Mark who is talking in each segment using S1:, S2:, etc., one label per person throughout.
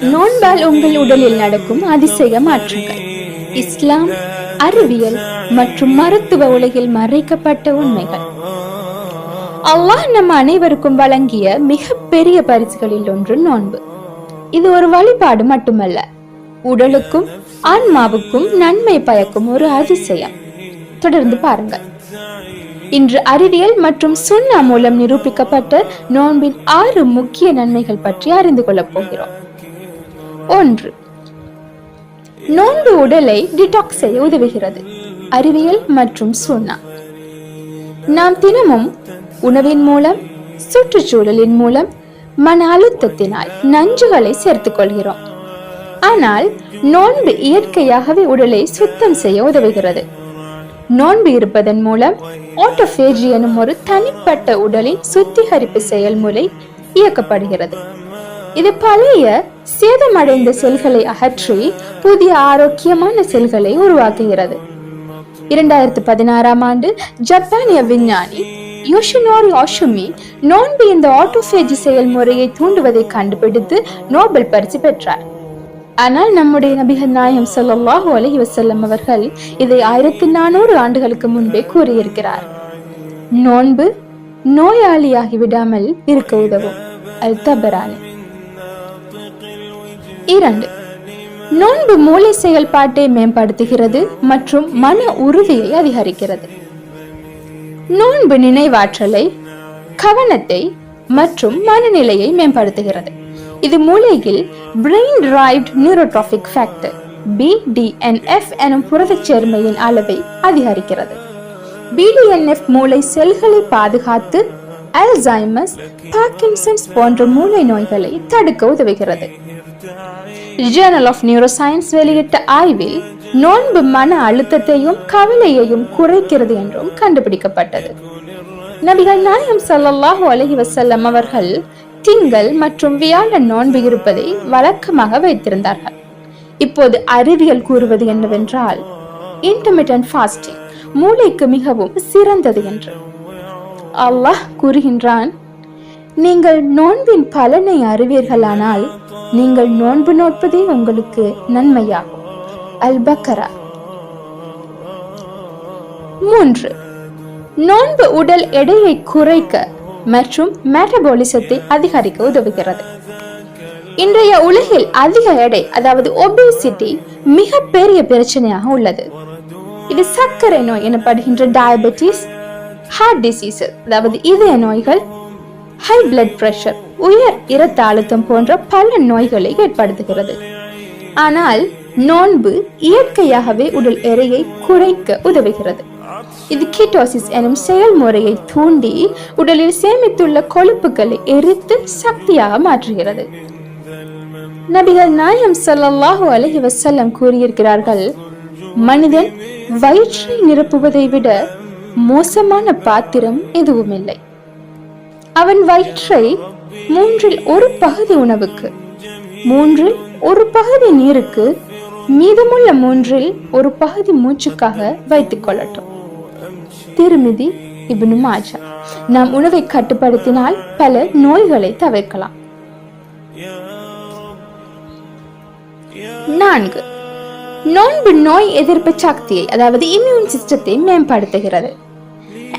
S1: நோன்பால் உங்கள் உடலில் நடக்கும் அதிசய மாற்றங்கள். இஸ்லாம் அறிவியல் மற்றும் மருத்துவ உலகில் மறைக்கப்பட்ட உண்மைகள். அல்லாஹ் நம் அனைவருக்கும் வழங்கிய மிகப்பெரிய பரிசுகளில் ஒன்று நோன்பு. இது ஒரு வழிபாடு மட்டுமல்ல. உடலுக்கும் ஆன்மாவுக்கும் நன்மை பயக்கும் ஒரு அதிசயம். தொடர்ந்து பாருங்கள். இன்று அறிவியல் மற்றும் சுண்ணா மூலம் நிரூபிக்கப்பட்ட நோன்பின் ஆறு முக்கிய நன்மைகள் பற்றி அறிந்து கொள்ளப் போகிறோம். ஒன்று. நோன்பு உடலை டிடாக்ஸ் செய்ய உதவுகிறது. அறிவியல் மற்றும் சுண்ணா. நாம் தினமும் உணவின் மூலம் சுற்றுச்சூழலின் மூலம் மன அழுத்தத்தினால் நஞ்சுகளை சேர்த்துக் கொள்கிறோம். ஆனால் நோன்பு இயற்கையாகவே உடலை சுத்தம் செய்ய உதவுகிறது. நோன்பு இருப்பதன் மூலம் ஆட்டோஃபேஜி எனும் ஒரு தனிப்பட்ட உடலின் சுத்திகரிப்பு செயல்முறை இயக்கப்படுகிறது. இது பழைய சேதமடைந்த செல்களை அகற்றி புதிய ஆரோக்கியமான செல்களை உருவாக்குகிறது. இரண்டாயிரத்து பதினாறாம் ஆண்டு ஜப்பானிய விஞ்ஞானி யோஷினோரி ஆஷுமி நோன்பு இந்த ஆட்டோஃபேஜ் செயல்முறையை தூண்டுவதை கண்டுபிடித்து நோபல் பரிசு பெற்றார். ஆனால் நம்முடைய நபிகள் நாயம் சொல்லாஹு அலஹி வசல்லம் அவர்கள் இதை ஆயிரத்தி நானூறு ஆண்டுகளுக்கு முன்பே கூறியிருக்கிறார். நோன்பு நோயாளியாகி விடாமல் இருக்க உதவும். அல் தபரானி. இரண்டு. நோன்பு மூளை செயல்பாட்டை மேம்படுத்துகிறது மற்றும் மன உறுதியை அதிகரிக்கிறது. நோன்பு நினைவாற்றலை கவனத்தை மற்றும் மனநிலையை மேம்படுத்துகிறது. இது மூளையில் brain derived neurotrophic factor BDNF எனும் புரதச் சேர்மையின் அளவை அதிகரிக்கிறது. பிடிஎன்எஃப் மூளை செல்களை பாதுகாத்து அல்சைமஸ் பார்க்கின்சன்ஸ் போன்ற மூளை நோய்களை தடுக்க உதவுகிறது. ஜேர்னல் ஆஃப் நியூரோசயின்ஸ் வெளியிட்ட ஆய்வில் நோன்பு மன அழுத்தத்தையும் கவலையையும் குறைக்கிறது என்றும் கண்டுபிடிக்கப்பட்டது. நபிகள் நாயம் சல்லாஹூ அலஹி வசல்லம் அவர்கள் திங்கள் மற்றும் வியாழன் நோன்பு இருப்பதை வழக்கமாக வைத்திருந்தார்கள். இப்போது அறிவியல் கூறுவது என்னவென்றால் இன்டர்மிட்டன்ட் ஃபாஸ்டிங் மூளைக்கு மிகவும் சிறந்தது என்று. அல்லாஹ் கூறுகின்றான் நீங்கள் நோன்பின் பலனை அறிவீர்களானால் நீங்கள் நோன்பு நோட்பதே உங்களுக்கு நன்மையாகும். அல் பக்கரா மூன்று நோன்பு உடல் எடையை குறைக்க மற்றும் மெட்டபாலிசத்தை அதிகரிக்க உதவுகிறது. இன்றைய உலகில் அதிக எடை அதாவது ஒபேசிட்டி மிக பெரிய பிரச்சனையாக உள்ளது. இது சர்க்கரை நோய் எனப்படுகின்ற டயபெட்டிஸ் ஹார்ட் டிசீஸ் அதாவது இதய நோய்கள் ஹை பிளட் ப்ரெஷர் உயர் இரத்த அழுத்தம் போன்ற பல நோய்களை ஏற்படுத்துகிறது. ஆனால் நோன்பு இயற்கையாகவே உடல் எடையை குறைக்க உதவுகிறது. இது கீட்டோசிஸ் எனும் செயல்முறையை தூண்டி உடலில் சேமித்துள்ள கொழுப்புகளை எரித்து சக்தியாக மாற்றுகிறது. நபிகள் நாயம் சல்லாஹூ அலஹி வசல்லம் கூறியிருக்கிறார்கள் மனிதன் வயிற்றை நிரப்புவதை விட மோசமான பாத்திரம் எதுவும் இல்லை அவன் வயிற்றை மூன்றில் ஒரு பகுதி உணவுக்கு மூன்றில் ஒரு பகுதி நீருக்கு மீதமுள்ள மூன்றில் ஒரு பகுதி மூச்சுக்காக வைத்துக் கொள்ளட்டும். திருமிதி இப்னு மாஜா நாம் உணவை கட்டுப்படுத்தினால் பல நோய்களை தவிர்க்கலாம். நான்கு நோன்பு நோய் எதிர்ப்பு சக்தியை அதாவது இம்யூன் சிஸ்டத்தை மேம்படுத்துகிறது.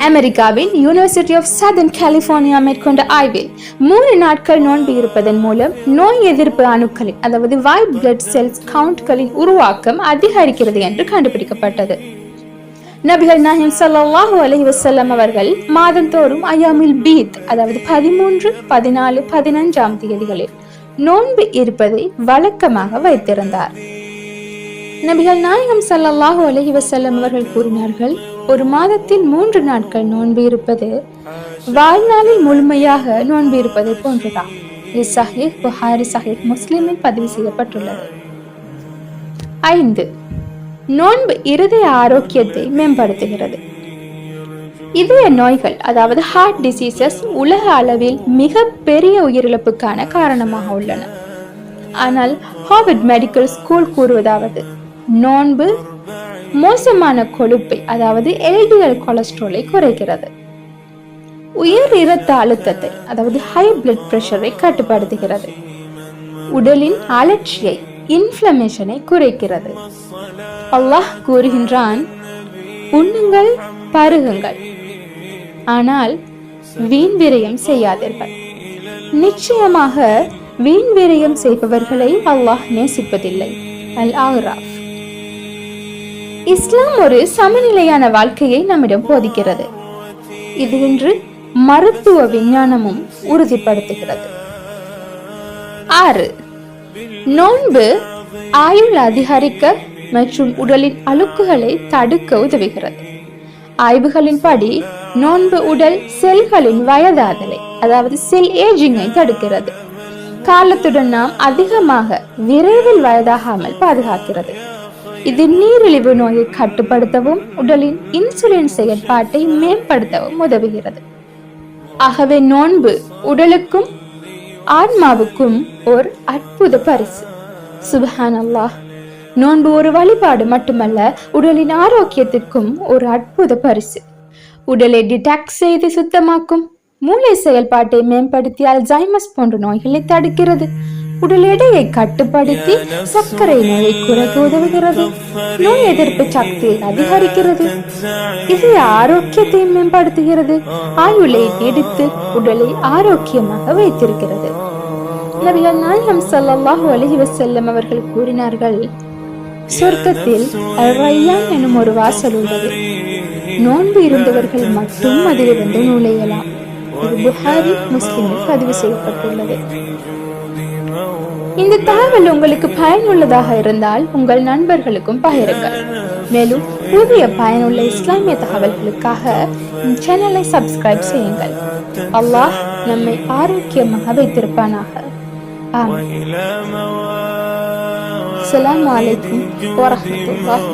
S1: அமெரிக்காவின் யூனிவர்சிட்டி ஆஃப் சதர்ன் கலிபோர்னியா மேற்கொண்ட ஆய்வில் மூணு நாட்கள் நோன்பு இருப்பதன் மூலம் நோய் எதிர்ப்பு அணுக்களின் அதாவது வைட் பிளட் செல்ஸ் கவுண்ட்களின் உருவாக்கம் அதிகரிக்கிறது என்று கண்டுபிடிக்கப்பட்டது. நபிகள் நாயம் சல்லாஹூ அலைஹி வசல்லம் அவர்கள் மாதந்தோறும் அயாமில் பீத் அதாவது பதிமூன்று பதினாலு பதினஞ்சாம் தேதிகளில் நோன்பு இருப்பதை வழக்கமாக வைத்திருந்தார். நபிகள் நாயகம் சல்லாஹூ அலஹி வசல்லம் அவர்கள் கூறினார்கள் ஒரு மாதத்தில் மூன்று நாட்கள் நோன்பு இருப்பது வாழ்நாளில் முழுமையாக நோன்பு இருப்பது போன்றுதான். இது சஹீஹ் புகாரி சஹீஹ் முஸ்லிமில் பதிவு செய்யப்பட்டுள்ளது. ஐந்து. நோன்பு இருதய ஆரோக்கியத்தை மேம்படுத்துகிறது. இதய நோய்கள் அதாவது ஹார்ட் டிசீசஸ் உலக அளவில் மிக பெரிய உயிரிழப்புக்கான காரணமாக உள்ளன. ஆனால் ஹார்வர்ட் மெடிக்கல் ஸ்கூல் கூறுவதாவது நோன்பு மோசமான கொழுப்பை அதாவது எல்டிஎல் கொலஸ்ட்ராலை குறைக்கிறது. உயர் இரத்த அழுத்தத்தை அதாவது ஹை பிளட் பிரஷரை கட்டுப்படுத்துகிறது. உடலின் அலட்சியை இன்ஃப்ளமேஷனை குறைக்கிறது. அல்லாஹ் கூறுகின்றான் உண்ணுங்கள் பருகுங்கள். ஆனால் வீண் விரயம் செய்யாதீர்கள். நிச்சயமாக வீண் விரயம் செய்பவர்களை அல்லாஹ் நேசிப்பதில்லை. அல் ஆராஃப் இஸ்லாம் ஒரு சமநிலையான வாழ்க்கையை நம்மிடம் போதிக்கிறது. இது இன்று மருத்துவ விஞ்ஞானமும் உறுதிப்படுத்துகிறது. ஆறு. நோன்பு ஆயுள் அதிகரிக்க மற்றும் உடலின் அழுக்குகளை தடுக்க உதவுகிறது. ஆய்வுகளின்படி நோன்பு உடல் செல்களின் வயதாதலை அதாவது செல் ஏஜிங்கை தடுக்கிறது. காலத்துடன் நாம் அதிகமாக விரைவில் வயதாகாமல் பாதுகாக்கிறது. இது நீரிழிவு நோயை கட்டுப்படுத்தவும் உடலின் இன்சுலின் செயற்பாட்டை மேம்படுத்தவும் உதவுகிறது. ஆகவே நோன்பு உடலுக்கும் ஆன்மாவுக்கும் ஒரு அற்புத பரிசு. சுபஹான் அல்லாஹ் நோன்பு ஒரு வழிபாடு மட்டுமல்ல உடலின் ஆரோக்கியத்திற்கும் ஒரு அற்புத பரிசு. உடலை டிடாக்ஸ் செய்து சுத்தமாக்கும் மூளை செயல்பாட்டை மேம்படுத்தி அல்சைமஸ் போன்ற நோய்களை தடுக்கிறது. உடல் எடையை கட்டுப்படுத்தி சர்க்கரை நோயை குறைக்க உதவுகிறது நோய் எதிர்ப்பு சக்தியை அதிகரிக்கிறது. இது ஆரோக்கியத்தை மேம்படுத்துகிறது. ஆயுளை நீடித்து உடலை ஆரோக்கியமாக வைத்திருக்கிறது. நபிகள் நாயகம் சல்லாஹூ அலஹி வசல்லம் அவர்கள் கூறினார்கள் சொர்க்கத்தில் ரையான் எனும் ஒரு வாசல் உள்ளது. நோன்பு இருந்தவர்கள் மட்டும் அதிலிருந்து நுழையலாம். இது புகாரி முஸ்லிமில் பதிவு செய்யப்பட்டுள்ளது. இந்த தகவல் உங்களுக்கு பயனுள்ளதாக இருந்தால் உங்கள் நண்பர்களுக்கும் பகிருங்கள். மேலும் புதிய பயனுள்ள இஸ்லாமிய தகவல்களுக்காக சேனலை சப்ஸ்கிரைப் செய்யுங்கள். அல்லாஹ் நம்மை ஆரோக்கியமாக வைத்திருப்பானாக. ஆமென். அஸ்ஸலாமு அலைக்கும் வரஹ்மத்துல்லாஹி